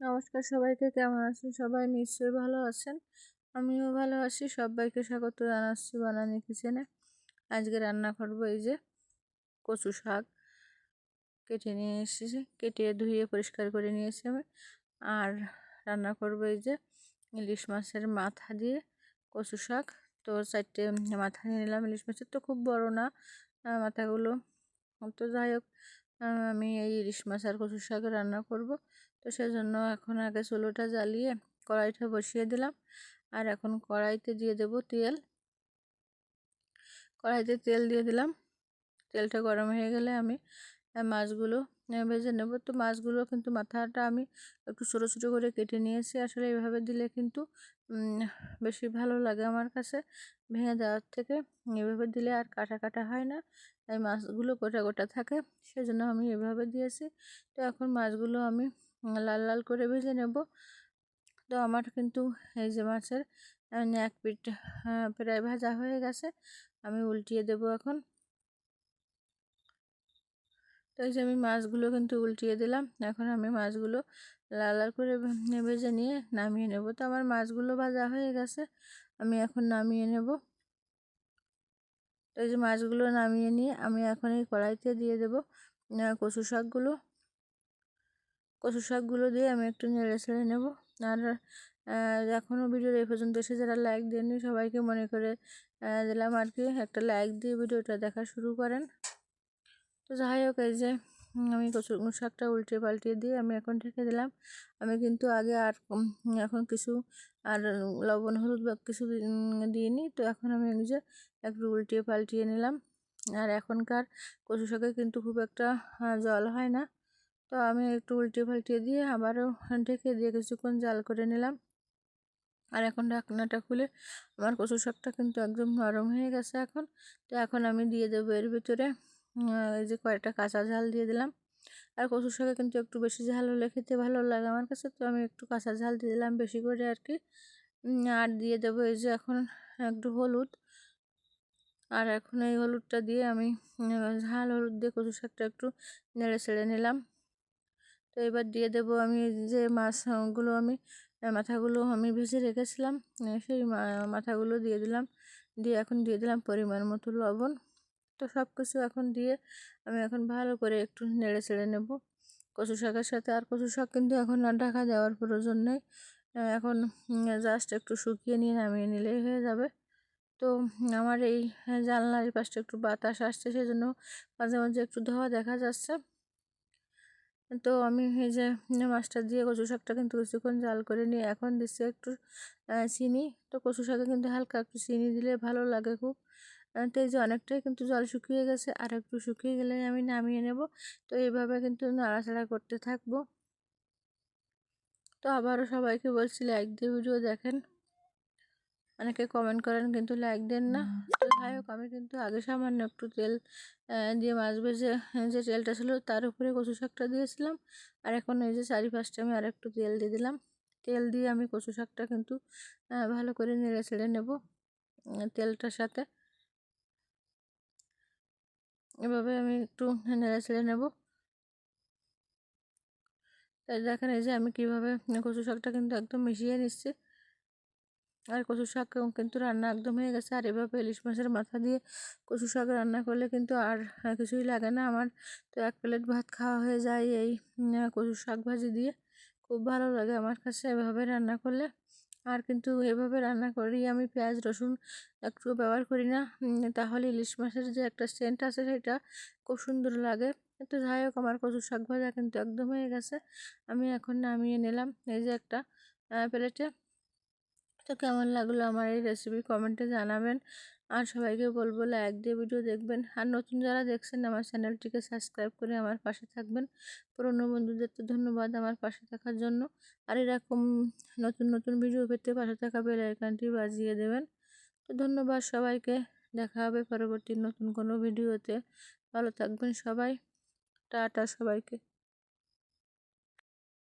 নমস্কার সবাইকে, কেমন আছেন সবাই? নিশ্চয়ই ভালো আছেন। আমিও ভালো আছি। সবাইকে স্বাগত জানাচ্ছি বানানি কিচেনে। আজকে রান্না করব এই যে কচু শাক। কেটে নিয়ে এসেছি। কেটে ধুয়ে পরিষ্কার করে নিয়েছি আমি। আর রান্না করব এই যে ইলিশ মাছের মাথা দিয়ে কচু শাক। তো চারটে মাথা নিয়ে নিলাম ইলিশ মাছের। তো খুব বড় না মাথাগুলো। তো যাই হোক আমি এই ইলিশ মাছ আর কচুর শাক রান্না করব। তো সেজন্য এখন আগে চুলোটা জ্বালিয়ে কড়াইটা বসিয়ে দিলাম। আর এখন কড়াইতে দিয়ে দেব তেল। কড়াইতে তেল দিয়ে দিলাম। তেলটা গরম হয়ে গেলে আমি মাছগুলো ভেজে নেব। তো মাছগুলো কিন্তু মাথাটা আমি একটু ছোটো ছোটো করে কেটে নিয়েছি। আসলে এইভাবে দিলে কিন্তু বেশি ভালো লাগে আমার কাছে। ভেঙে দেওয়ার থেকে এভাবে দিলে আর কাটা কাটা হয় না। তাই মাছগুলো গোটা গোটা থাকে। সেজন্য আমি এভাবে দিয়েছি। তো এখন মাছগুলো আমি লাল লাল করে ভেজে নেব। তো আমার কিন্তু এই যে মাছের এক পিঠ প্রায় ভাজা হয়ে গেছে। আমি উল্টিয়ে দেব এখন। তো এই যে আমি মাছগুলো কিন্তু উল্টিয়ে দিলাম। এখন আমি মাছগুলো লাল লাল করে ভেজে নিয়ে নামিয়ে নেব। তো আমার মাছগুলো ভাজা হয়ে গেছে, আমি এখন নামিয়ে নেব। তো এই যে মাছগুলো নামিয়ে নিয়ে আমি এখন এই কড়াইতে দিয়ে দেব কচু শাকগুলো। কচু শাকগুলো দিয়ে আমি একটু নেড়ে ছেড়ে নেব। আর এখনও ভিডিওর এই পর্যন্ত এসে যারা লাইক দেননি সবাইকে মনে করে দিলাম আর কি। একটা লাইক দিয়ে ভিডিওটা দেখা শুরু করেন। তো যাই হোক, এই যে আমি কচুর শাকটা উল্টে পাল্টে দিয়ে আমি এখন ঢেকে দিলাম। আমি কিন্তু আগে আর এখন কিছু আর লবণ, হলুদ বা কিছু দিইনি। তো এখন আমি যে একটু উল্টিয়ে পাল্টিয়ে নিলাম। আর এখনকার কচু শাকে কিন্তু খুব একটা জল হয় না। তো আমি একটু উল্টে পাল্টিয়ে দিয়ে আবারও ঢেকে দিয়ে কিছুক্ষণ জাল করে নিলাম। আর এখন ঢাকনাটা খুলে আমার কচু শাকটা কিন্তু একদম নরম হয়ে গেছে এখন। তো এখন আমি দিয়ে দেবো এর ভিতরে এই যে কয়েকটা কাঁচা ঝাল দিয়ে দিলাম। আর কচু শাকে কিন্তু একটু বেশি ঝাল হলে খেতে ভালো লাগে আমার কাছে, তো আমি একটু কাঁচা ঝাল দিয়ে দিলাম বেশি করে আর কি। আর দিয়ে দেবো এই যে এখন একটু হলুদ। আর এখন এই হলুদটা দিয়ে আমি ঝাল হলুদ দিয়ে কচু শাকটা একটু নেড়ে ছেড়ে নিলাম। তো এবার দিয়ে দেবো আমি যে মাছগুলো আমি, মাথাগুলো আমি ভেজে রেখেছিলাম, সেই মাথাগুলো দিয়ে দিলাম। দিয়ে এখন দিয়ে দিলাম পরিমাণ মতো লবণ। তো সব কিছু এখন দিয়ে আমি এখন ভালো করে একটু নেড়ে ছেড়ে নেব। কচু শাকের সাথে আর কচু শাক কিন্তু এখন আর ঢাকা দেওয়ার প্রয়োজন নেই। এখন জাস্ট একটু শুকিয়ে নিয়ে নামিয়ে নিলেই হয়ে যাবে। তো আমার এই জানলার পাশটা একটু বাতাস আসছে, সেজন্য মাঝে মাঝে একটু ধোয়া দেখা যাচ্ছে। তো আমি এই যে মাছটা দিয়ে কচু শাকটা কিন্তু কিছুক্ষণ জাল করে নিয়ে এখন দিচ্ছি একটু চিনি। তো কচু শাকে কিন্তু হালকা একটু চিনি দিলে ভালো লাগে খুব। তো এই যে অনেকটাই কিন্তু জল শুকিয়ে গেছে আর একটু শুকিয়ে গেলে আমি নামিয়ে নেব। তো এইভাবে কিন্তু নাড়াচাড়া করতে থাকব। তো আবারও সবাইকে বলছি লাইক দিয়ে ভিডিও দেখেন। অনেকে কমেন্ট করেন কিন্তু লাইক দেন না। তো যাই হোক আমি কিন্তু আগে সামান্য একটু তেল দিয়ে মাছ ভেজে যে তেলটা ছিল তার উপরে কচু শাকটা দিয়েছিলাম। আর এখন এই যে চারি পাঁচটা আমি আর একটু তেল দিয়ে দিলাম। তেল দিয়ে আমি কচু শাকটা কিন্তু ভালো করে নেড়ে ছেড়ে নেব তেলটার সাথে। এভাবে আমি একটু নেড়ে ছেড়ে নেব। তাই দেখেন এই যে আমি কীভাবে কচু শাকটা কিন্তু একদম মিশিয়ে নিচ্ছি। আর কচু শাক কিন্তু রান্না একদম হয়ে গেছে। আর এভাবে ইলিশ মাছের মাথা দিয়ে কচু শাক রান্না করলে কিন্তু আর কিছুই লাগে না আমার। তো এক প্লেট ভাত খাওয়া হয়ে যায় এই কচু শাক ভাজি দিয়ে। খুব ভালো লাগে আমার কাছে এভাবে রান্না করলে। আর কিন্তু এভাবে রান্না করি। আমি পেঁয়াজ, রসুন একটু ব্যবহার করি না। তাহলে ইলিশ মাছের যে একটা সেন্ট আছে সেটা খুব সুন্দর লাগে। তো যাই হোক, আমার কচুর শাক ভাজা কিন্তু একদম হয়ে গেছে। আমি এখন নামিয়ে নিলাম এই যে একটা প্লেটে। তো কেমন লাগল আমার এই রেসিপি কমেন্টে জানাবেন। আর সবাইকে বলব লাইক দিয়ে ভিডিও দেখবেন। আর নতুন যারা দেখছেন আমার চ্যানেলটিকে সাবস্ক্রাইব করে আমার পাশে থাকবেন। পুরনো বন্ধুদের তো ধন্যবাদ আমার পাশে থাকার জন্য। আর এরকম নতুন নতুন ভিডিও পেতে পাশে থাকা বেল আইকনটি বাজিয়ে দেবেন। তো ধন্যবাদ সবাইকে। দেখা হবে পরবর্তী নতুন কোনো ভিডিওতে ভালো থাকবেন সবাই। টাটা সবাইকে।